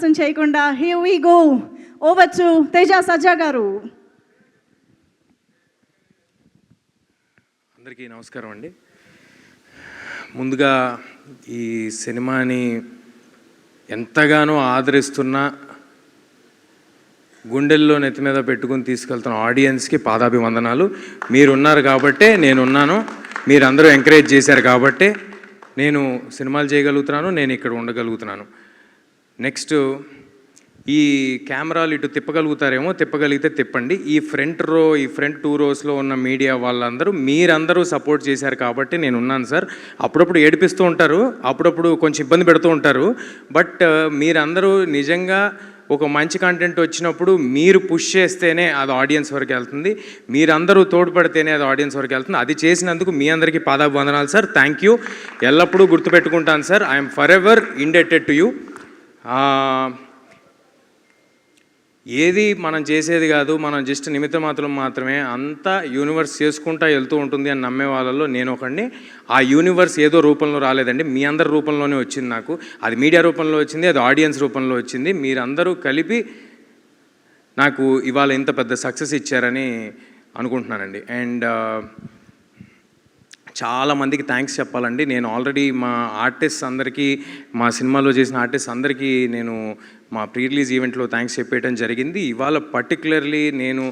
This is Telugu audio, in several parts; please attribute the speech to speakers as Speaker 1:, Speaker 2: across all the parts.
Speaker 1: ఆలస్యం చేయకుండా here we go over to Teja Sajja garu.
Speaker 2: అందరికీ నమస్కారం అండి. ముందుగా ఈ సినిమాని ఎంతగానో ఆదరిస్తున్న గుండెల్లో నెత్తి మీద పెట్టుకుని తీసుకెళ్తున్న ఆడియన్స్కి పాదాభివందనాలు. మీరున్నారు కాబట్టే నేనున్నాను. మీరందరూ ఎంకరేజ్ చేశారు కాబట్టే నేను సినిమాలు చేయగలుగుతున్నాను నేను ఇక్కడ ఉండగలుగుతున్నాను. నెక్స్ట్ ఈ కెమెరాలు ఇటు తిప్పగలుగుతారేమో తిప్పగలిగితే తిప్పండి. ఈ ఫ్రంట్ రో ఈ ఫ్రంట్ టూ రోస్లో ఉన్న మీడియా వాళ్ళందరూ మీరందరూ సపోర్ట్ చేశారు కాబట్టి నేను ఉన్నాను సార్. అప్పుడప్పుడు ఏడిపిస్తూ ఉంటారు అప్పుడప్పుడు కొంచెం ఇబ్బంది పెడుతూ ఉంటారు. బట్ మీరందరూ నిజంగా ఒక మంచి కంటెంట్ వచ్చినప్పుడు మీరు పుష్ చేస్తేనే అది ఆడియన్స్ వరకు వెళ్తుంది. మీరందరూ తోడ్పడితేనే అది ఆడియన్స్ వరకు వెళ్తుంది. అది చేసినందుకు మీ అందరికీ పాదాభివందనాలు సార్. థ్యాంక్ యూ ఎల్లప్పుడూ గుర్తుపెట్టుకుంటాను sir. I'm forever indebted to you ఏది మనం చేసేది కాదు మనం జస్ట్ నిమిత్త మాత్రం మాత్రమే అంతా యూనివర్స్ చేసుకుంటా వెళ్తూ ఉంటుంది అని నమ్మే వాళ్ళలో నేను ఒకడిని. ఆ యూనివర్స్ ఏదో రూపంలో రాలేదండి మీ అందరి రూపంలోనే వచ్చింది నాకు. అది మీడియా రూపంలో వచ్చింది అది ఆడియన్స్ రూపంలో వచ్చింది. మీరందరూ కలిపి నాకు ఇవాళ ఇంత పెద్ద సక్సెస్ ఇచ్చారని అనుకుంటున్నానండి. అండ్ చాలా మందికి థ్యాంక్స్ చెప్పాలండి. నేను ఆల్రెడీ మా ఆర్టిస్ట్ అందరికీ మా సినిమాలో చేసిన ఆర్టిస్ట్ అందరికీ నేను మా ప్రీ రిలీజ్ ఈవెంట్లో థ్యాంక్స్ చెప్పేయడం జరిగింది. ఇవాళ పర్టికులర్లీ నేను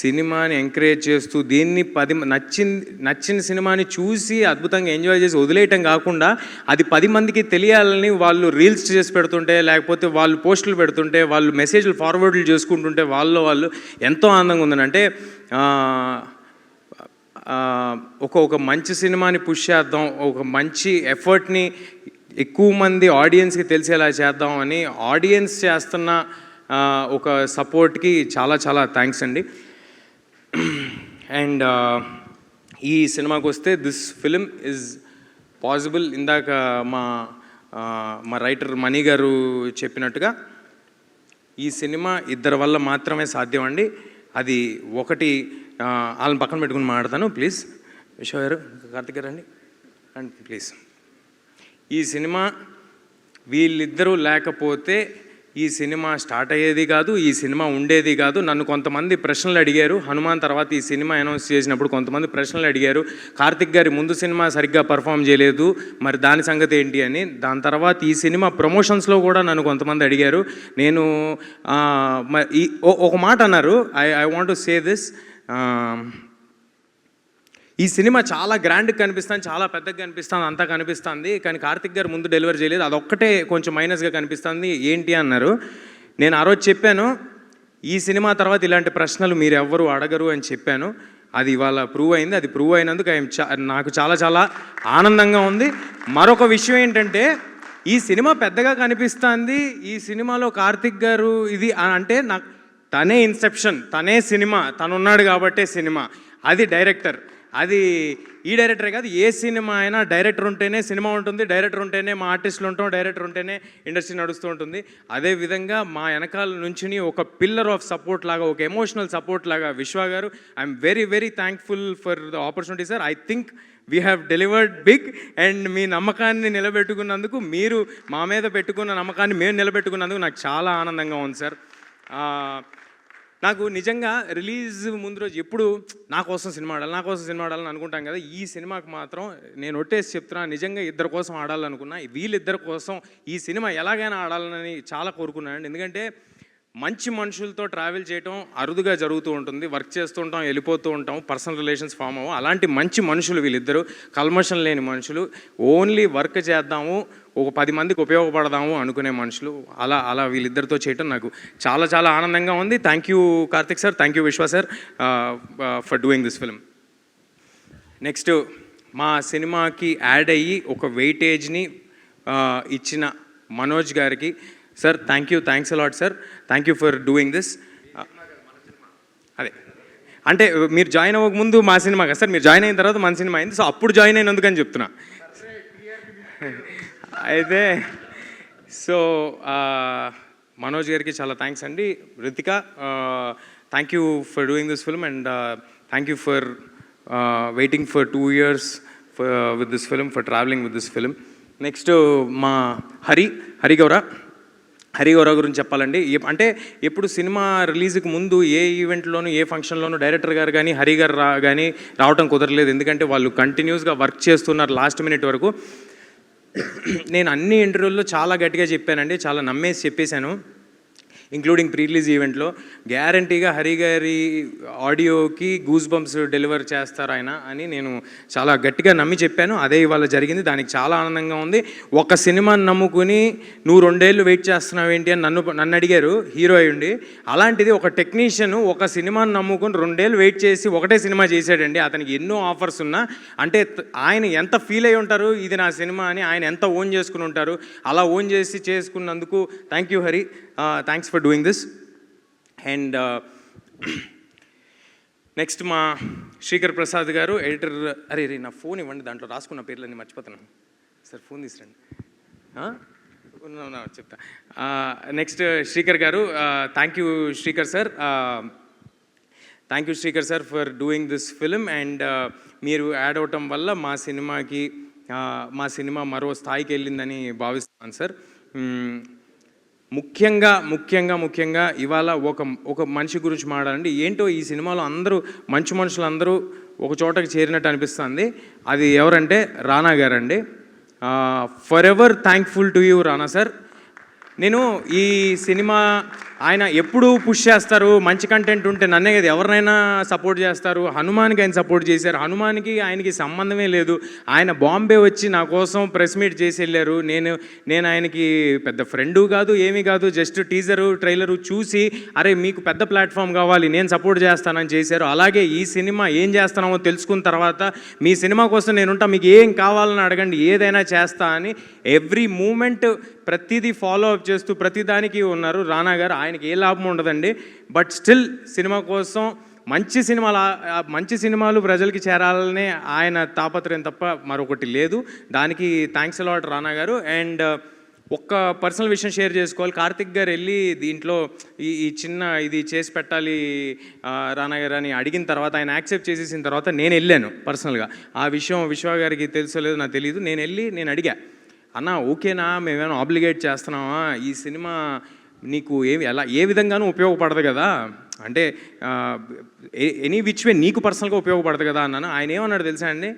Speaker 2: సినిమాని ఎంకరేజ్ చేస్తూ దీన్ని పది నచ్చింది నచ్చిన సినిమాని చూసి అద్భుతంగా ఎంజాయ్ చేసి వదిలేయటం కాకుండా అది పది మందికి తెలియాలని వాళ్ళు రీల్స్ చేసి పెడుతుంటే లేకపోతే వాళ్ళు పోస్టులు పెడుతుంటే వాళ్ళు మెసేజ్లు ఫార్వర్డ్లు చేసుకుంటుంటే వాళ్ళు వాళ్ళు ఎంతో ఆనందంగా ఉందని అంటే ఒక ఒక మంచి సినిమాని పుష్ చేద్దాం ఒక మంచి ఎఫర్ట్ని ఎక్కువ మంది ఆడియన్స్కి తెలిసేలా చేద్దాం అని ఆడియన్స్ చేస్తున్న ఒక సపోర్ట్కి చాలా చాలా థ్యాంక్స్ అండి. అండ్ ఈ సినిమాకి వస్తే దిస్ ఫిలిం ఇస్ పాసిబుల్ ఇందాక మా మా రైటర్ మణి గారు చెప్పినట్టుగా ఈ సినిమా ఇద్దరి వల్ల మాత్రమే సాధ్యం అండి. అది ఒకటి వాళ్ళని పక్కన పెట్టుకుని మాట్లాడతాను ప్లీజ్. విశ్వ గారు కార్తిక్ గారు అండి రండి ప్లీజ్. ఈ సినిమా వీళ్ళిద్దరూ లేకపోతే ఈ సినిమా స్టార్ట్ అయ్యేది కాదు ఈ సినిమా ఉండేది కాదు. నన్ను కొంతమంది ప్రశ్నలు అడిగారు. హనుమాన్ తర్వాత ఈ సినిమా అనౌన్స్ చేసినప్పుడు కొంతమంది ప్రశ్నలు అడిగారు. కార్తిక్ గారి ముందు సినిమా సరిగ్గా పర్ఫామ్ చేయలేదు. మరి దాని సంగతి ఏంటి అని. దాని తర్వాత ఈ సినిమా ప్రమోషన్స్లో కూడా నన్ను కొంతమంది అడిగారు. నేను ఈ ఒక మాట అన్నారు. I I want to say this ఈ సినిమా చాలా గ్రాండ్గా కనిపిస్తుంది చాలా పెద్దగా కనిపిస్తుంది అంతా కనిపిస్తుంది కానీ కార్తిక్ గారు ముందు డెలివరీ చేయలేదు. అదొక్కటే కొంచెం మైనస్గా కనిపిస్తుంది. ఏంటి అన్నారు నేను ఆ రోజు చెప్పాను ఈ సినిమా తర్వాత ఇలాంటి ప్రశ్నలు మీరు ఎవ్వరు అడగరు అని చెప్పాను. అది ఇవాళ ప్రూవ్ అయింది. అది ప్రూవ్ అయినందుకు ఐఎమ్ నాకు చాలా చాలా ఆనందంగా ఉంది. మరొక విషయం ఏంటంటే ఈ సినిమా పెద్దగా కనిపిస్తుంది. ఈ సినిమాలో కార్తిక్ గారు ఇది అంటే నాకు తనే ఇన్సెప్షన్ తనే సినిమా తనున్నాడు కాబట్టే సినిమా. అది డైరెక్టర్. అది ఈ డైరెక్టరే కాదు ఏ సినిమా అయినా డైరెక్టర్ ఉంటేనే సినిమా ఉంటుంది డైరెక్టర్ ఉంటేనే మా ఆర్టిస్టులు ఉంటాం డైరెక్టర్ ఉంటేనే ఇండస్ట్రీ నడుస్తూ ఉంటుంది. అదే విధంగా మా వెనకాల నుంచి ఒక పిల్లర్ ఆఫ్ సపోర్ట్ లాగా ఒక ఎమోషనల్ సపోర్ట్ లాగా Vishwa garu I'm very very thankful for the opportunity sir I think we have delivered big and మీ నమ్మకాన్ని నిలబెట్టుకున్నందుకు మీరు మా మీద పెట్టుకున్న నమ్మకాన్ని మేము నిలబెట్టుకున్నందుకు నాకు చాలా ఆనందంగా ఉంది సార్ నాకు నిజంగా రిలీజ్ ముందు రోజు ఎప్పుడు నా కోసం సినిమా ఆడాలి నా కోసం సినిమా ఆడాలని అనుకుంటాం కదా ఈ సినిమాకి మాత్రం నేను ఒట్టేసి చెప్తున్నా నిజంగా ఇద్దరు కోసం ఆడాలనుకున్నా వీళ్ళిద్దరి కోసం ఈ సినిమా ఎలాగైనా ఆడాలని చాలా కోరుకున్నాను ఎందుకంటే మంచి మనుషులతో ట్రావెల్ చేయటం అరుదుగా జరుగుతూ ఉంటుంది వర్క్ చేస్తూ ఉంటాం వెళ్ళిపోతూ ఉంటాం పర్సనల్ రిలేషన్స్ ఫామ్ అవ్వం. అలాంటి మంచి మనుషులు వీళ్ళిద్దరూ కల్మషం లేని మనుషులు ఓన్లీ వర్క్ చేద్దాము ఒక పది మందికి ఉపయోగపడదాము అనుకునే మనుషులు. అలా అలా వీళ్ళిద్దరితో చేయటం నాకు చాలా చాలా ఆనందంగా ఉంది. Thank you Karthik sir thank you Vishwa sir for doing this film next మా సినిమాకి యాడ్ అయ్యి ఒక వెయిటేజ్ని uh, ఇచ్చిన మనోజ్ గారికి. Sir thank you thanks a lot sir thank you for doing this అదే. అంటే మీరు జాయిన్ అవ్వక ముందు మా సినిమా కదా సార్ మీరు జాయిన్ అయిన తర్వాత మన సినిమా అయింది. సో అప్పుడు జాయిన్ అయినందుకని చెప్తున్నా. అయితే సో మనోజ్ గారికి చాలా థ్యాంక్స్ అండి. Ritika thank you for doing this film and thank you for waiting for two years with this film for travelling with this film next మా హరి హరిగౌర. హరిగౌర గురించి చెప్పాలండి. అంటే ఎప్పుడు సినిమా రిలీజ్కి ముందు ఏ ఈవెంట్లోనూ ఏ ఫంక్షన్లోనూ డైరెక్టర్ గారు కానీ హరి గారు రా కానీ రావడం కుదరలేదు. ఎందుకంటే వాళ్ళు కంటిన్యూస్గా వర్క్ చేస్తున్నారు లాస్ట్ మినిట్ వరకు. నేను అన్ని ఇంటర్వ్యూల్లో చాలా గట్టిగా చెప్పానండి చాలా నమ్మేసి చెప్పేశాను. ఇంక్లూడింగ్ ప్రీ రిలీజ్ ఈవెంట్లో. గ్యారంటీగా హరి గారి ఆడియోకి గూస్ బంప్స్ డెలివర్ చేస్తారు ఆయన అని నేను చాలా గట్టిగా నమ్మి చెప్పాను. అదే ఇవాళ జరిగింది. దానికి చాలా ఆనందంగా ఉంది. ఒక సినిమాని నమ్ముకుని నువ్వు రెండేళ్ళు వెయిట్ చేస్తున్నావు ఏంటి అని నన్ను నన్ను అడిగారు. హీరో అయ్యుండి అలాంటిది ఒక టెక్నీషియన్ ఒక సినిమాని నమ్ముకుని రెండేళ్ళు వెయిట్ చేసి ఒకటే సినిమా చేశాడండి. అతనికి ఎన్నో ఆఫర్స్ ఉన్నా. అంటే ఆయన ఎంత ఫీల్ అయి ఉంటారు? ఇది నా సినిమా అని ఆయన ఎంత ఓన్ చేసుకుని ఉంటారు? అలా ఓన్ చేసి చేసుకున్నందుకు thank you Hari. Thanks for doing this and next మా శ్రీకర్ ప్రసాద్ గారు ఎడిటర్ అరే రే నా ఫోన్ ఇవ్వండి దాంట్లో రాసుకున్న పేర్లన్నీ మర్చిపోతున్నాను సార్ ఫోన్ తీసురండి. చెప్తా. Next Srikar garu thank you Srikar sir. Thank you Srikar sir for doing this film and మీరు యాడ్ అవటం వల్ల మా సినిమాకి మా సినిమా మరో స్థాయికి వెళ్ళిందని భావిస్తున్నాను సార్. ముఖ్యంగా ముఖ్యంగా ముఖ్యంగా ఇవాళ ఒక ఒక మనిషి గురించి మాట్లాడండి ఏంటో ఈ సినిమాలో అందరూ మంచి మనుషులు అందరూ ఒక చోటకి చేరినట్టు అనిపిస్తుంది. అది ఎవరంటే రానా గారండి. Forever thankful to you Rana sir. నేను ఈ సినిమా ఆయన ఎప్పుడు పుష్ చేస్తారు మంచి కంటెంట్ ఉంటే నన్నే కదా ఎవరినైనా సపోర్ట్ చేస్తారు. హనుమాన్కి ఆయన సపోర్ట్ చేశారు. హనుమాన్కి ఆయనకి సంబంధమే లేదు. ఆయన బాంబే వచ్చి నా కోసం ప్రెస్ మీట్ చేసి వెళ్ళారు. నేను నేను ఆయనకి పెద్ద ఫ్రెండు కాదు ఏమీ కాదు జస్ట్ టీజరు ట్రైలరు చూసి అరే మీకు పెద్ద ప్లాట్ఫామ్ కావాలి నేను సపోర్ట్ చేస్తానని చేశారు. అలాగే ఈ సినిమా ఏం చేస్తున్నామో తెలుసుకున్న తర్వాత మీ సినిమా కోసం నేనుంటా మీకు ఏం కావాలని అడగండి ఏదైనా చేస్తా అని ఎవ్రీ మూమెంట్ ప్రతిదీ ఫాలో అప్ చేస్తూ ప్రతిదానికి ఉన్నారు. రానా గారు ఆయనకి ఏ లాభం ఉండదండి. బట్ స్టిల్ సినిమా కోసం మంచి సినిమాలు మంచి సినిమాలు ప్రజలకి చేరాలనే ఆయన తాపత్రయం తప్ప మరొకటి లేదు. దానికి thanks a lot Rana garu. And ఒక్క పర్సనల్ విషయం షేర్ చేసుకోవాలి. కార్తిక్ గారు వెళ్ళి దీంట్లో ఈ ఈ చిన్న ఇది చేసి పెట్టాలి రానా గారు అని అడిగిన తర్వాత ఆయన యాక్సెప్ట్ చేసేసిన తర్వాత నేను వెళ్ళాను పర్సనల్గా ఆ విషయం విశ్వ గారికి తెలుసో లేదో నాకు తెలియదు నేను వెళ్ళి నేను అడిగా అన్న ఓకేనా? మేమేమైనా ఆబ్లిగేట్ చేస్తున్నామా? ఈ సినిమా నీకు ఏమి ఎలా ఏ విధంగానూ ఉపయోగపడదు కదా? అంటే ఎనీ విచ్ వే నీకు పర్సనల్గా ఉపయోగపడదు కదా అన్నాను? ఆయన ఏమన్నాడు తెలుసా అండి?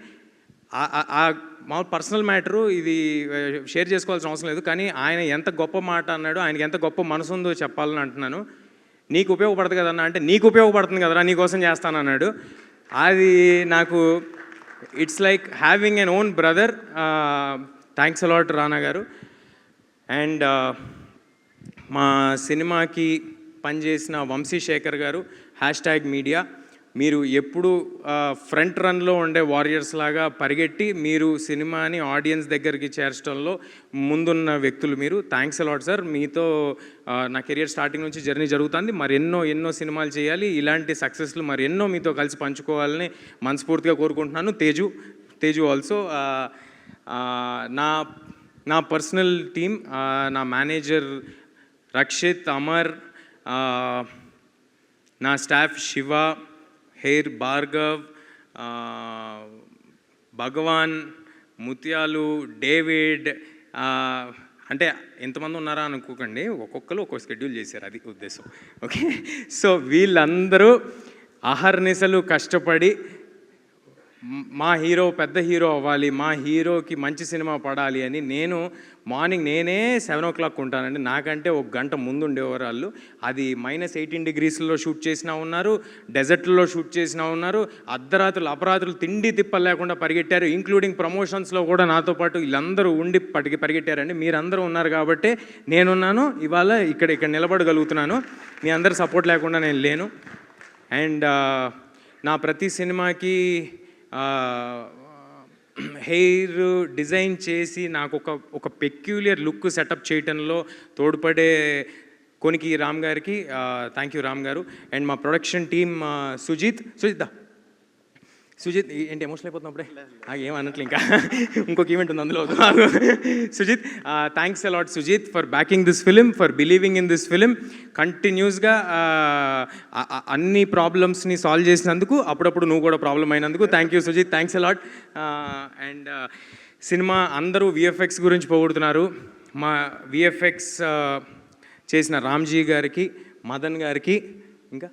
Speaker 2: ఆ- మా పర్సనల్ మ్యాటరు ఇది షేర్ చేసుకోవాల్సిన అవసరం లేదు కానీ ఆయన ఎంత గొప్ప మాట అన్నాడు ఆయనకి ఎంత గొప్ప మనసు ఉందో చెప్పాలని అంటున్నాను. నీకు ఉపయోగపడదు కదన్నా అంటే నీకు ఉపయోగపడుతుంది కదరా నీకోసం చేస్తాను అన్నాడు. అది నాకు it's like having an own brother thanks a lot Rana garu. And మా సినిమాకి పనిచేసిన వంశీశేఖర్ గారు హ్యాష్ ట్యాగ్ మీడియా మీరు ఎప్పుడు ఫ్రంట్ రన్లో ఉండే వారియర్స్ లాగా పరిగెట్టి మీరు సినిమాని ఆడియన్స్ దగ్గరికి చేర్చడంలో ముందున్న వ్యక్తులు మీరు. Thanks a lot sir. మీతో నా కెరియర్ స్టార్టింగ్ నుంచి జర్నీ జరుగుతుంది. మరి ఎన్నో ఎన్నో సినిమాలు చేయాలి. ఇలాంటి సక్సెస్లు మరి ఎన్నో మీతో కలిసి పంచుకోవాలని మనస్ఫూర్తిగా కోరుకుంటున్నాను. తేజు తేజు ఆల్సో నా నా పర్సనల్ టీమ్ నా మేనేజర్ రక్షిత్ అమర్ నా staff Shiva hair Bhargav Bhagavan Mutyalu David అంటే ఎంతమంది ఉన్నారా అనుకోకండి. ఒక్కొక్కరు ఒక్కొక్క షెడ్యూల్ చేశారు అది ఉద్దేశం. ఓకే సో వీళ్ళందరూ అహర్నిశలు కష్టపడి మా హీరో పెద్ద హీరో అవ్వాలి మా హీరోకి మంచి సినిమా పడాలి అని నేను మార్నింగ్ నేనే సెవెన్ ఓ క్లాక్ ఉంటానండి. నాకంటే ఒక గంట ముందు ఉండేవారు వాళ్ళు అది మైనస్ ఎయిటీన్ డిగ్రీస్లో షూట్ చేసినా ఉన్నారు డెజర్ట్లో షూట్ చేసినా ఉన్నారు అర్ధరాత్రులు అపరాత్రులు తిండి తిప్పలు లేకుండా పరిగెట్టారు ఇంక్లూడింగ్ ప్రమోషన్స్లో కూడా నాతో పాటు వీళ్ళందరూ ఉండి పటికి పరిగెట్టారండి. మీరందరూ ఉన్నారు కాబట్టి నేనున్నాను ఇవాళ ఇక్కడ ఇక్కడ నిలబడగలుగుతున్నాను. మీ అందరి సపోర్ట్ లేకుండా నేను లేను. అండ్ నా ప్రతి సినిమాకి హెయిర్ డిజైన్ చేసి నాకు ఒక ఒక పెక్యులియర్ లుక్ సెటప్ చేయటంలో తోడ్పడే కొనికి రామ్ గారికి thank you Ram garu. And మా ప్రొడక్షన్ టీమ్ సుజిత్ సుజిత్ సుజిత్ ఏంటి ఎమోషనల్ అయిపోతున్నప్పుడే? ఏం అనట్లే ఇంకా. ఇంకొక ఈవెంట్ ఉంది అందులో. Sujith thanks a lot Sujith for backing this film for believing in this film కంటిన్యూస్గా అన్ని ప్రాబ్లమ్స్ని సాల్వ్ చేసినందుకు అప్పుడప్పుడు నువ్వు కూడా ప్రాబ్లం అయినందుకు thank you Sujith. Thanks a lot and cinema అందరూ విఎఫ్ఎక్స్ గురించి పోగొడుతున్నారు. మా విఎఫ్ఎక్స్ చేసిన రామ్జీ గారికి మదన్ గారికి ఇంకా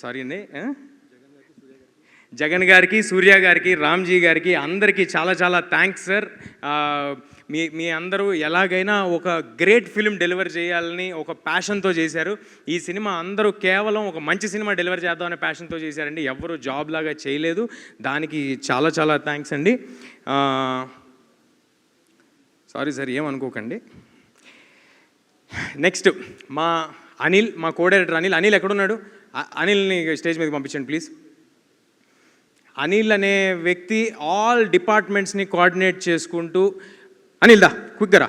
Speaker 2: సారీ అండి జగన్ గారికి సూర్య గారికి రామ్జీ గారికి అందరికీ చాలా చాలా థ్యాంక్స్ సార్ మీ మీ అందరూ ఎలాగైనా ఒక గ్రేట్ ఫిలిం డెలివర్ చేయాలని ఒక ప్యాషన్తో చేశారు. ఈ సినిమా అందరూ కేవలం ఒక మంచి సినిమా డెలివర్ చేద్దామనే ప్యాషన్తో చేశారండి. ఎవరు జాబ్ లాగా చేయలేదు. దానికి చాలా చాలా థ్యాంక్స్ అండి. సారీ సార్ ఏమనుకోకండి నెక్స్ట్ మా అనిల్ మా కోడైరెక్టర్ అనిల్. అనిల్ ఎక్కడున్నాడు? అనిల్ని స్టేజ్ మీదకి పంపించండి ప్లీజ్ అనిల్ అనే వ్యక్తి ఆల్ డిపార్ట్మెంట్స్ని కోఆర్డినేట్ చేసుకుంటూ అనిల్ దా క్విక్గా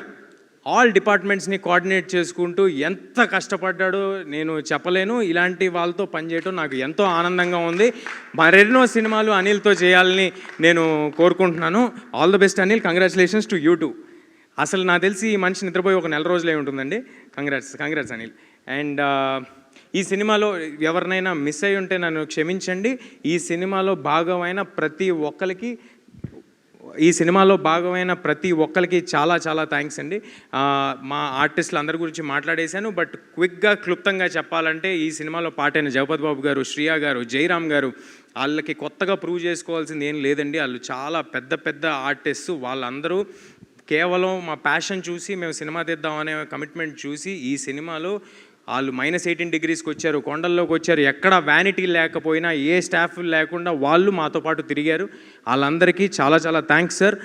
Speaker 2: ఆల్ డిపార్ట్మెంట్స్ని కోఆర్డినేట్ చేసుకుంటూ ఎంత కష్టపడ్డాడో నేను చెప్పలేను. ఇలాంటి వాళ్ళతో పనిచేయటం నాకు ఎంతో ఆనందంగా ఉంది. మరెన్నో సినిమాలు అనిల్తో చేయాలని నేను కోరుకుంటున్నాను. All the best Anil congratulations to you too అసలు నాకు తెలిసి ఈ మనిషి నిద్రపోయి ఒక నెల రోజులే ఉంటుందండి. Congrats congrats Anil. అండ్ ఈ సినిమాలో ఎవరినైనా మిస్ అయి ఉంటే నన్ను క్షమించండి. ఈ సినిమాలో భాగమైన ప్రతి ఒక్కరికి ఈ సినిమాలో భాగమైన ప్రతి ఒక్కరికి చాలా చాలా థ్యాంక్స్ అండి. మా ఆర్టిస్టులు అందరి గురించి మాట్లాడేశాను బట్ క్విక్గా క్లుప్తంగా చెప్పాలంటే ఈ సినిమాలో పాటైన జగపతి బాబు గారు శ్రియా గారు జయరామ్ గారు వాళ్ళకి కొత్తగా ప్రూవ్ చేసుకోవాల్సింది ఏం లేదండి. వాళ్ళు చాలా పెద్ద పెద్ద ఆర్టిస్ట్ వాళ్ళందరూ కేవలం మా ప్యాషన్ చూసి మేము సినిమా తీద్దాం అనే కమిట్మెంట్ చూసి ఈ సినిమాలో వాళ్ళు మైనస్ ఎయిటీన్ డిగ్రీస్కి వచ్చారు కొండల్లోకి వచ్చారు. ఎక్కడ వ్యానిటీ లేకపోయినా ఏ స్టాఫ్ లేకుండా వాళ్ళు మాతో పాటు తిరిగారు. వాళ్ళందరికీ చాలా చాలా థ్యాంక్స్ సార్